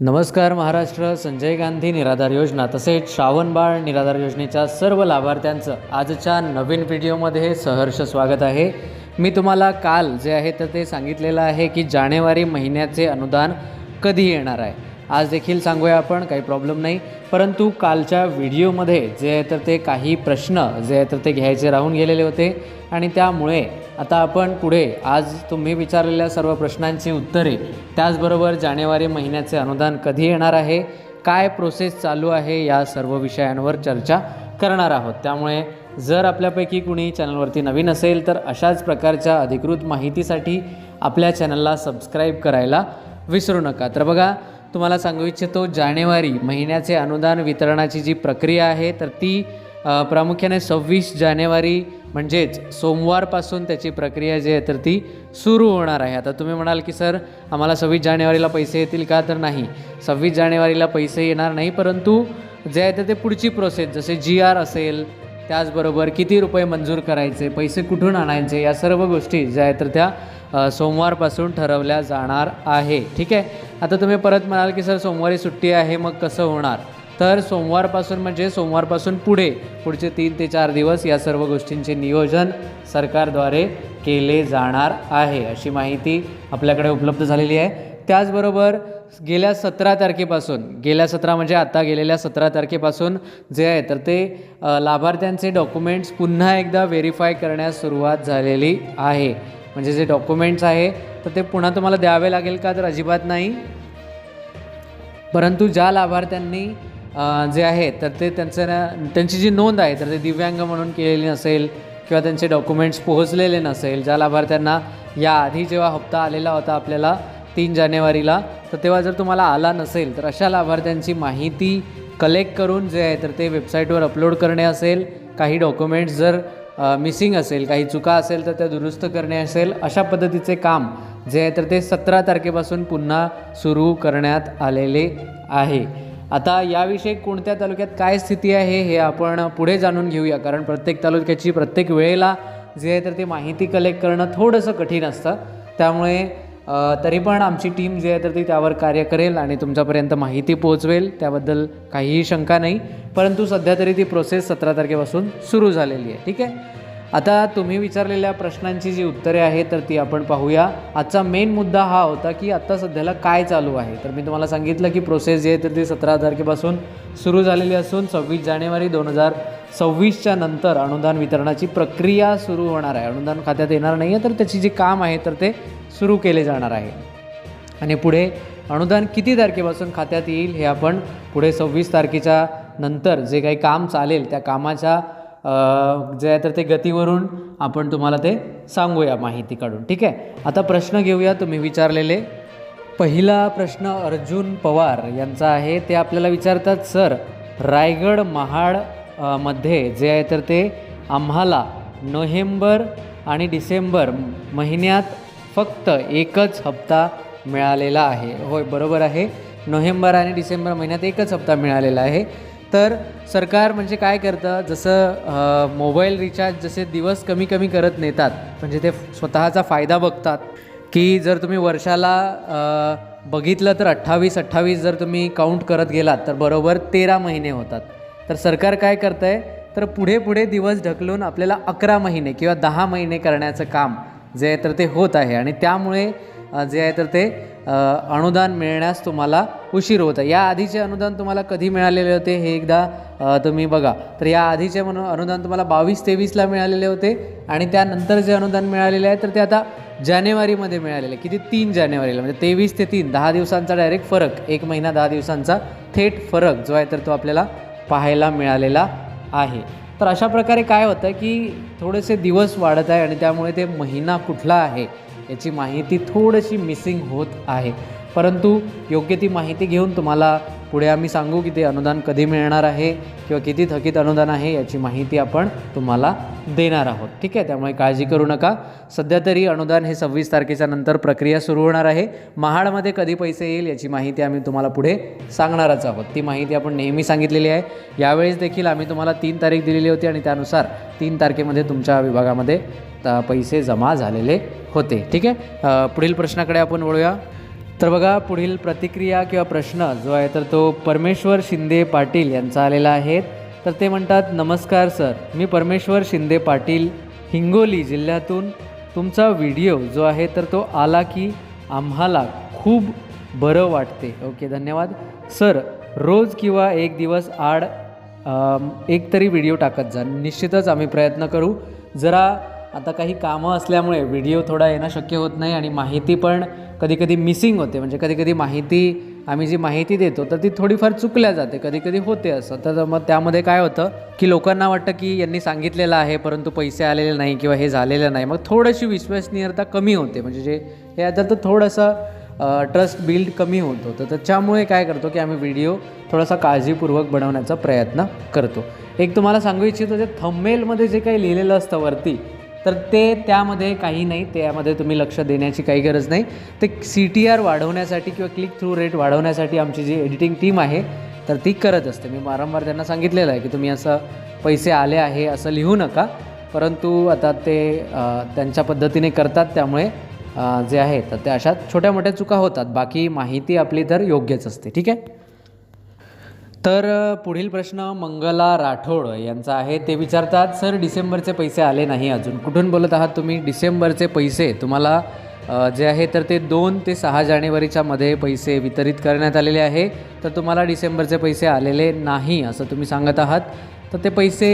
नमस्कार महाराष्ट्र संजय गांधी निराधार योजना तसेच श्रावणबाळ निराधार योजनेच्या सर्व लाभार्थ्यांचं आजच्या नवीन व्हिडिओमध्ये सहर्ष स्वागत आहे. मी तुम्हाला काल जे आहे तर ते सांगितलेलं आहे की जानेवारी महिन्याचे अनुदान कधी येणार आहे? आज देखील सांगूया आपण काही प्रॉब्लेम नाही. परंतु कालच्या व्हिडिओमध्ये जे आहे तर ते काही प्रश्न जे आहे तर ते घ्यायचे राहून गेलेले होते. आणि त्यामुळे आता आपण पुढे आज तुम्ही विचारलेल्या सर्व प्रश्नांची उत्तरे त्याचबरोबर जानेवारी महिन्याचे अनुदान कधी येणार आहे काय प्रोसेस चालू आहे या सर्व विषयांवर चर्चा करणार आहोत. त्यामुळे जर आपल्यापैकी कुणी चॅनलवरती नवीन असेल तर अशाच प्रकारच्या अधिकृत माहितीसाठी आपल्या चॅनलला सबस्क्राईब करायला विसरू नका. तर बघा तुम्हाला सांगू इच्छितो जानेवारी महिन्याचे अनुदान वितरणाची जी प्रक्रिया आहे तर ती प्रामुख्याने सव्वीस जानेवारी म्हणजेच सोमवारपासून त्याची प्रक्रिया जी आहे तर ती सुरू होणार आहे. आता तुम्ही म्हणाल की सर आम्हाला सव्वीस जानेवारीला पैसे येतील का? तर नाही. सव्वीस जानेवारीला पैसे येणार नाही परंतु जे आहे तर ते पुढची प्रोसेस जसे जी आर असेल त्याचबरोबर किती रुपये मंजूर करायचे पैसे कुठून आणायचे या सर्व गोष्टी ज्या आहेत तर त्या सोमवारपासून ठरवल्या जाणार आहे. ठीक आहे? आता तुम्ही परत म्हणाल की सर सोमवारी सुट्टी आहे मग कसं होणार? तर सोमवारपासून म्हणजे सोमवारपासून पुढे पुढचे तीन ते चार दिवस या सर्व गोष्टींचे नियोजन सरकारद्वारे केले जाणार आहे अशी माहिती आपल्याकडे उपलब्ध झालेली आहे. त्याचबरोबर गेल्या सतरा तारखेपासून गेल्या सतरा म्हणजे आता गेलेल्या सतरा तारखेपासून जे आहे तर ते लाभार्थ्यांचे डॉक्युमेंट्स पुन्हा एकदा व्हेरीफाय करण्यास सुरुवात झालेली आहे. म्हणजे जे डॉक्युमेंट्स आहे तर ते पुन्हा तुम्हाला द्यावे लागेल का तर अजिबात नाही. परंतु ज्या लाभार्थ्यांनी जे आहे तर ते त्यांचं ना- त्यांची जी नोंद आहे तर ते दिव्यांग म्हणून केलेली नसेल किंवा त्यांचे डॉक्युमेंट्स पोहोचलेले नसेल ज्या लाभार्थ्यांना याआधी जेव्हा हप्ता आलेला होता आपल्याला तीन जानेवारीला. तर तेव्हा जर तुम्हाला आला नसेल तर अशा लाभार्थ्यांची माहिती कलेक्ट करून जे आहे तर ते वेबसाईटवर अपलोड करणे असेल. काही डॉक्युमेंट्स जर मिसिंग असेल काही चुका असेल तर त्या दुरुस्त करणे असेल. अशा पद्धतीचे काम जे आहे तर ते सतरा तारखेपासून पुन्हा सुरू करण्यात आलेले आहे. आता याविषयी कोणत्या तालुक्यात काय स्थिती आहे हे आपण पुढे जाणून घेऊया. कारण प्रत्येक तालुक्याची प्रत्येक वेळेला जे आहे तर ते माहिती कलेक्ट करणं थोडंसं कठीण असतं. त्यामुळे तरी पण आमची टीम जी आहे तर ती त्यावर कार्य करेल आणि तुमच्यापर्यंत माहिती पोहोचवेल. त्याबद्दल काहीही शंका नाही. परंतु सध्या तरी ती प्रोसेस सतरा तारखेपासून सुरू झालेली आहे. ठीक आहे? आता तुम्ही विचारलेल्या प्रश्नांची जी उत्तरे आहेत तर ती आपण पाहूया. आजचा मेन मुद्दा हा होता की आत्ता सध्याला काय चालू आहे? तर मी तुम्हाला सांगितलं की प्रोसेस जी आहे तर ती सतरा तारखेपासून सुरू झालेली असून सव्वीस जानेवारी दोन हजार सव्वीसच्या नंतर अनुदान वितरणाची प्रक्रिया सुरू होणार आहे. अनुदान खात्यात येणार नाही आहे तर त्याची जी काम आहे तर ते सुरू केले जाणार आहे. आणि पुढे अनुदान किती तारखेपासून खात्यात येईल हे आपण पुढे सव्वीस तारखेच्या नंतर जे काही काम चालेल त्या कामाच्या जे आहे तर ते गतीवरून आपण तुम्हाला ते सांगूया माहिती काढून ठीक आहे? आता प्रश्न घेऊया तुम्ही विचारलेले. पहिला प्रश्न अर्जुन पवार यांचा आहे. ते आपल्याला विचारतात सर रायगड महाड मध्ये जे आहे तर ते आम्हाला नोव्हेंबर आणि डिसेंबर महिन्यात फक्त एकच हप्ता मिळालेला आहे. होय बरोबर आहे. नोव्हेंबर आणि डिसेंबर महिन्यात एकच हप्ता मिळालेला आहे. तर सरकार म्हणजे काय करतं? जसं मोबाईल रिचार्ज जसे दिवस कमी कमी करत नेतात म्हणजे ते स्वतःचा फायदा बघतात की जर तुम्ही वर्षाला बघितलं तर अठ्ठावीस अठ्ठावीस जर तुम्ही काउंट करत गेलात तर बरोबर तेरा महिने होतात. तर सरकार काय करतं आहे तर पुढे पुढे दिवस ढकलून आपल्याला अकरा महिने किंवा दहा महिने करण्याचं काम जे आहे तर ते होत आहे. आणि त्यामुळे जे आहे तर ते अनुदान मिळण्यास तुम्हाला उशीर होतं या आधीचे अनुदान तुम्हाला कधी मिळालेले होते? हे एकदा तुम्ही बघा. तर या आधीचे म्हणून अनुदान तुम्हाला बावीस तेवीसला मिळालेले होते. आणि त्यानंतर जे अनुदान मिळालेले आहे तर ते आता जानेवारीमध्ये मिळालेले आहे. किती? तीन जानेवारीला. म्हणजे तेवीस ते तीन. दहा दिवसांचा डायरेक्ट फरक. एक महिना दहा दिवसांचा थेट फरक जो आहे तर तो आपल्याला पाहायला मिळालेला आहे. तर अशा प्रकारे काय होतं की थोडेसे दिवस वाढत आहे आणि त्यामुळे ते महिना कुठला आहे याची माहिती थोडीशी मिसिंग होत आहे. परंतु योग्य ती माहिती घेऊन तुम्हाला पुढे आम्ही सांगू की ते अनुदान कधी मिळणार आहे किंवा किती थकीत अनुदान आहे याची माहिती आपण तुम्हाला देणार आहोत. ठीक आहे? त्यामुळे काळजी करू नका. सध्या तरी अनुदान हे सव्वीस तारखेच्या नंतर प्रक्रिया सुरू होणार आहे. महाडमध्ये कधी पैसे येईल याची माहिती आम्ही तुम्हाला पुढे सांगणारच आहोत. ती माहिती आपण नेहमी सांगितलेली आहे. यावेळेस देखील आम्ही तुम्हाला तीन तारीख दिलेली होती आणि त्यानुसार तीन तारखेमध्ये तुमच्या विभागामध्ये त- पैसे जमा झालेले होते. ठीक आहे? पुढील प्रश्नाकडे आपण वळूया. तर बघा पुढील प्रतिक्रिया किंवा प्रश्न जो आहे तर तो परमेश्वर शिंदे पाटील यांचा आलेला आहे. तर ते म्हणतात नमस्कार सर मी परमेश्वर शिंदे पाटील हिंगोली जिल्ह्यातून तुमचा व्हिडिओ जो आहे तर तो आला की आम्हाला खूप बरं वाटते. ओके धन्यवाद. सर रोज किंवा एक दिवस आड एक तरी व्हिडिओ टाकत जा. निश्चितच आम्ही प्रयत्न करू. जरा आता काही कामं असल्यामुळे व्हिडिओ थोडा येणं शक्य होत नाही आणि माहिती पण कधी कधी मिसिंग होते. म्हणजे कधीकधी माहिती आम्ही जी माहिती देतो तर ती थोडीफार चुकल्या जाते. कधीकधी होते असं. तर मग त्यामध्ये काय होतं की लोकांना वाटतं की यांनी सांगितलेलं आहे परंतु पैसे आलेले नाही किंवा हे झालेलं नाही. मग थोडीशी विश्वसनीयता कमी होते. म्हणजे जे हे आता तर थोडंसं ट्रस्ट बिल्ड कमी होतो तर त्याच्यामुळे काय करतो की आम्ही व्हिडिओ थोडासा काळजीपूर्वक बनवण्याचा प्रयत्न करतो. एक तुम्हाला सांगू इच्छितो जे थंबमेलमध्ये जे काही लिहिलेलं असतं वरती तर ते त्यामध्ये काही नाही त्यामध्ये तुम्ही लक्ष देण्याची काही गरज नाही. ते सी टी आर वाढवण्यासाठी किंवा क्लिक थ्रू रेट वाढवण्यासाठी आमची जी एडिटिंग टीम आहे तर ती करत असते. मी वारंवार त्यांना सांगितलेलं आहे की तुम्ही असं पैसे आले आहे असं लिहू नका. परंतु आता ते त्यांच्या पद्धतीने करतात त्यामुळे जे आहे तर त्या अशा छोट्या मोठ्या चुका होतात. बाकी माहिती आपली तर योग्यच असते. ठीक आहे? तर पुढील प्रश्न मंगला राठोड यांचा आहे. ते विचारतात सर डिसेंबरचे पैसे आले नाही अजून. कुठून बोलत आहात तुम्ही? डिसेंबरचे पैसे तुम्हाला जे आहे तर ते दोन ते सहा जानेवारीच्या मध्ये पैसे वितरित करण्यात आलेले आहे. तर तुम्हाला डिसेंबरचे पैसे आलेले नाही असं तुम्ही सांगत आहात. तर ते पैसे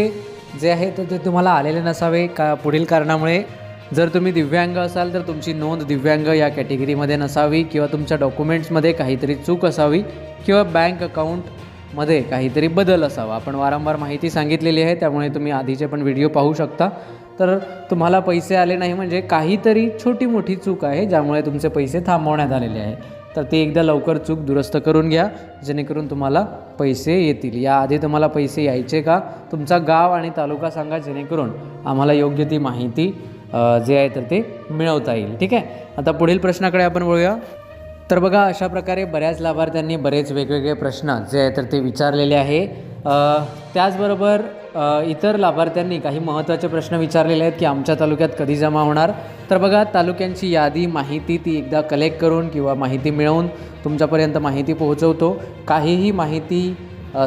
जे आहे तर ते तुम्हाला आलेले नसावे का पुढील कारणामुळे? जर तुम्ही दिव्यांग असाल तर तुमची नोंद दिव्यांग या कॅटेगरीमध्ये नसावी किंवा तुमच्या डॉक्युमेंट्समध्ये काहीतरी चूक असावी किंवा बँक मध्ये काहीतरी बदल असावा. आपण वारंवार माहिती सांगितलेली आहे त्यामुळे तुम्ही आधीचे पण व्हिडिओ पाहू शकता. तर तुम्हाला पैसे आले नाही म्हणजे काहीतरी छोटी मोठी चूक आहे ज्यामुळे तुमचे पैसे थांबवण्यात आलेले आहे. तर ती एकदा लवकर चूक दुरुस्त करून घ्या जेणेकरून तुम्हाला पैसे येतील. याआधी तुम्हाला पैसे यायचे का? तुमचा गाव आणि तालुका सांगा जेणेकरून आम्हाला योग्य ती माहिती जे आहे तर ते मिळवता येईल. ठीक आहे? आता पुढील प्रश्नाकडे आपण वळूया. तर बघा अशा प्रकारे बऱ्याच लाभार्थ्यांनी बरेच वेगवेगळे प्रश्न जे आहे तर ते विचारलेले आहे. त्याचबरोबर इतर लाभार्थ्यांनी काही महत्त्वाचे प्रश्न विचारलेले आहेत की आमच्या तालुक्यात कधी जमा होणार? तर बघा तालुक्यांची यादी माहिती ती एकदा कलेक्ट करून किंवा माहिती मिळवून तुमच्यापर्यंत माहिती पोहोचवतो. काहीही माहिती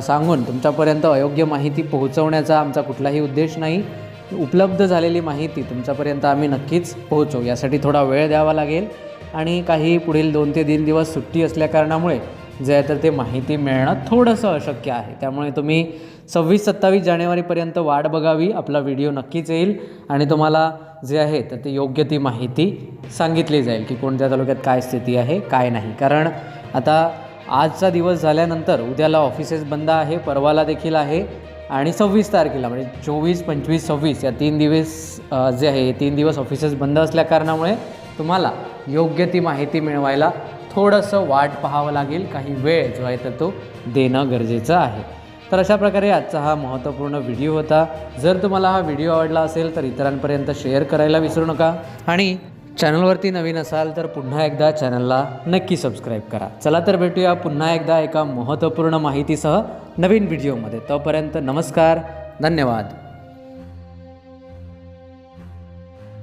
सांगून तुमच्यापर्यंत अयोग्य माहिती पोहोचवण्याचा आमचा कुठलाही उद्देश नाही. उपलब्ध झालेली माहिती तुमच्यापर्यंत आम्ही नक्कीच पोहोचवू. यासाठी थोडा वेळ द्यावा लागेल. आणि काही पुढील दोन ते तीन दिवस सुट्टी असल्याकारणामुळे जे आहे तर ते माहिती मिळणं थोडंसं अशक्य आहे. त्यामुळे तुम्ही सव्वीस सत्तावीस जानेवारीपर्यंत वाट बघावी आपला व्हिडिओ नक्कीच येईल आणि तुम्हाला जे आहे तर ते योग्य ती माहिती सांगितली जाईल की कोणत्या तालुक्यात काय स्थिती आहे काय नाही. कारण आता आजचा दिवस झाल्यानंतर उद्याला ऑफिसेस बंद आहे परवाला देखील आहे आणि सव्वीस तारखेला म्हणजे चोवीस पंचवीस सव्वीस या तीन दिवस जे आहे तीन दिवस ऑफिसेस बंद असल्याकारणामुळे तुम्हाला योग्य ती माहिती मिळवायला थोडंसं वाट पाहावं लागेल काही वेळ जो आहे तर तो देणं गरजेचं आहे. तर अशा प्रकारे आजचा हा महत्त्वपूर्ण व्हिडिओ होता. जर तुम्हाला हा व्हिडिओ आवडला असेल तर इतरांपर्यंत शेअर करायला विसरू नका. आणि चॅनलवरती नवीन असाल तर पुन्हा एकदा चॅनलला नक्की सबस्क्राईब करा. चला तर भेटूया पुन्हा एकदा एका महत्त्वपूर्ण माहितीसह नवीन व्हिडिओमध्ये. तोपर्यंत नमस्कार धन्यवाद.